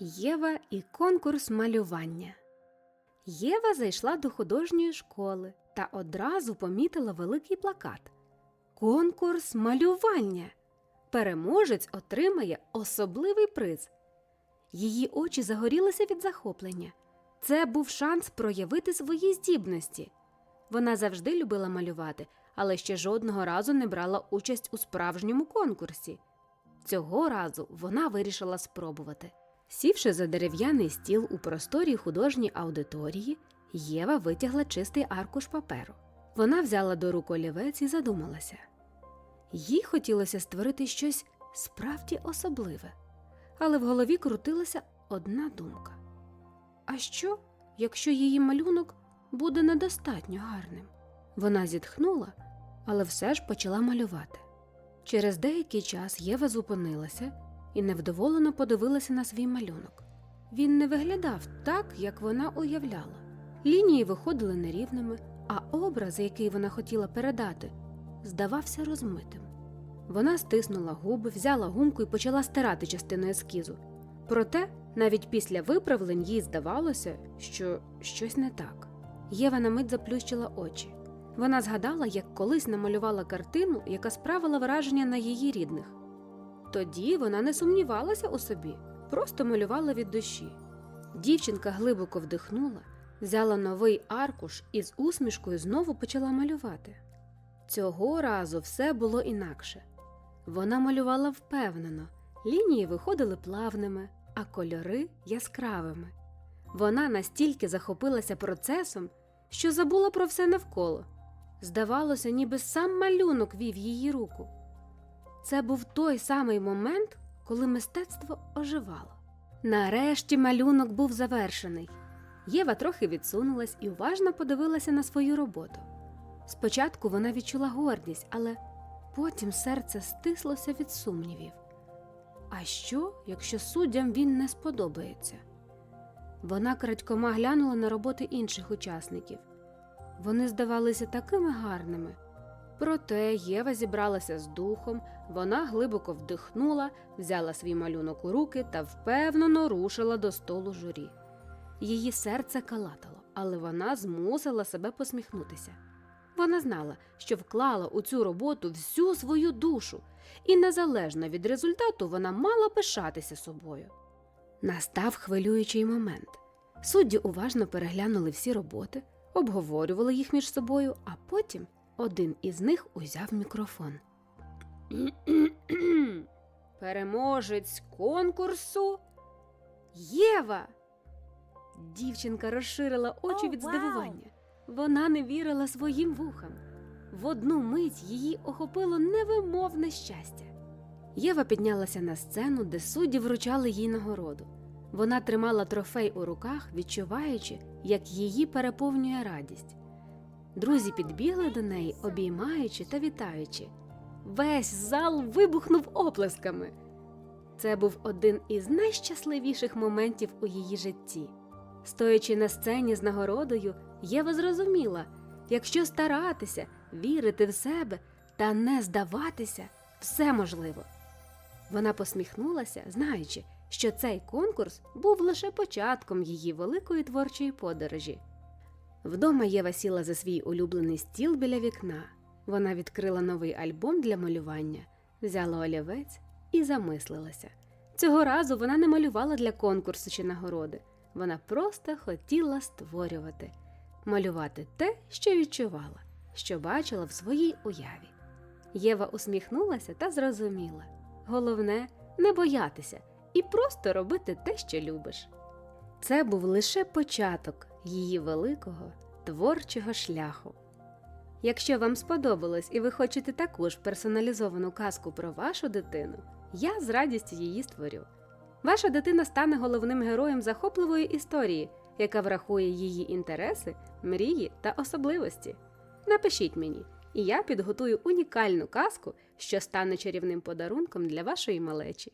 Єва і конкурс малювання. Єва зайшла до художньої школи та одразу помітила великий плакат. Конкурс малювання. Переможець отримає особливий приз. Її очі загорілися від захоплення. Це був шанс проявити свої здібності. Вона завжди любила малювати, але ще жодного разу не брала участь у справжньому конкурсі. Цього разу вона вирішила спробувати. Сівши за дерев'яний стіл у просторій художній аудиторії, Єва витягла чистий аркуш паперу. Вона взяла до рук олівець і задумалася. Їй хотілося створити щось справді особливе, але в голові крутилася одна думка. А що, якщо її малюнок буде недостатньо гарним? Вона зітхнула, але все ж почала малювати. Через деякий час Єва зупинилася і невдоволено подивилася на свій малюнок. Він не виглядав так, як вона уявляла. Лінії виходили нерівними, а образ, який вона хотіла передати, здавався розмитим. Вона стиснула губи, взяла гумку і почала стирати частину ескізу. Проте, навіть після виправлень їй здавалося, що щось не так. Єва на мить заплющила очі. Вона згадала, як колись намалювала картину, яка справила враження на її рідних. Тоді вона не сумнівалася у собі, просто малювала від душі. Дівчинка глибоко вдихнула, взяла новий аркуш і з усмішкою знову почала малювати. Цього разу все було інакше. Вона малювала впевнено, лінії виходили плавними, а кольори яскравими. Вона настільки захопилася процесом, що забула про все навколо. Здавалося, ніби сам малюнок вів її руку. Це був той самий момент, коли мистецтво оживало. Нарешті малюнок був завершений. Єва трохи відсунулась і уважно подивилася на свою роботу. Спочатку вона відчула гордість, але потім серце стислося від сумнівів. А що, якщо суддям він не сподобається? Вона крадькома глянула на роботи інших учасників. Вони здавалися такими гарними. Проте Єва зібралася з духом, вона глибоко вдихнула, взяла свій малюнок у руки та впевнено рушила до столу журі. Її серце калатало, але вона змусила себе посміхнутися. Вона знала, що вклала у цю роботу всю свою душу, і незалежно від результату вона мала пишатися собою. Настав хвилюючий момент. Судді уважно переглянули всі роботи, обговорювали їх між собою, а потім один із них узяв мікрофон. Переможець конкурсу Єва. Дівчинка розширила очі О, від здивування. Вона не вірила своїм вухам. В одну мить її охопило невимовне щастя. Єва піднялася на сцену, де судді вручали їй нагороду. Вона тримала трофей у руках, відчуваючи, як її переповнює радість. Друзі підбігли до неї, обіймаючи та вітаючи. Весь зал вибухнув оплесками. Це був один із найщасливіших моментів у її житті. Стоячи на сцені з нагородою, Єва зрозуміла, якщо старатися, вірити в себе та не здаватися, все можливо. Вона посміхнулася, знаючи, що цей конкурс був лише початком її великої творчої подорожі. Вдома Єва сіла за свій улюблений стіл біля вікна. Вона відкрила новий альбом для малювання, взяла олівець і замислилася. Цього разу вона не малювала для конкурсу чи нагороди. Вона просто хотіла створювати, малювати те, що відчувала, що бачила в своїй уяві. Єва усміхнулася та зрозуміла головне не боятися і просто робити те, що любиш. Це був лише початок її великого творчого шляху. Якщо вам сподобалось і ви хочете таку ж персоналізовану казку про вашу дитину, я з радістю її створю. Ваша дитина стане головним героєм захопливої історії, яка врахує її інтереси, мрії та особливості. Напишіть мені, і я підготую унікальну казку, що стане чарівним подарунком для вашої малечі.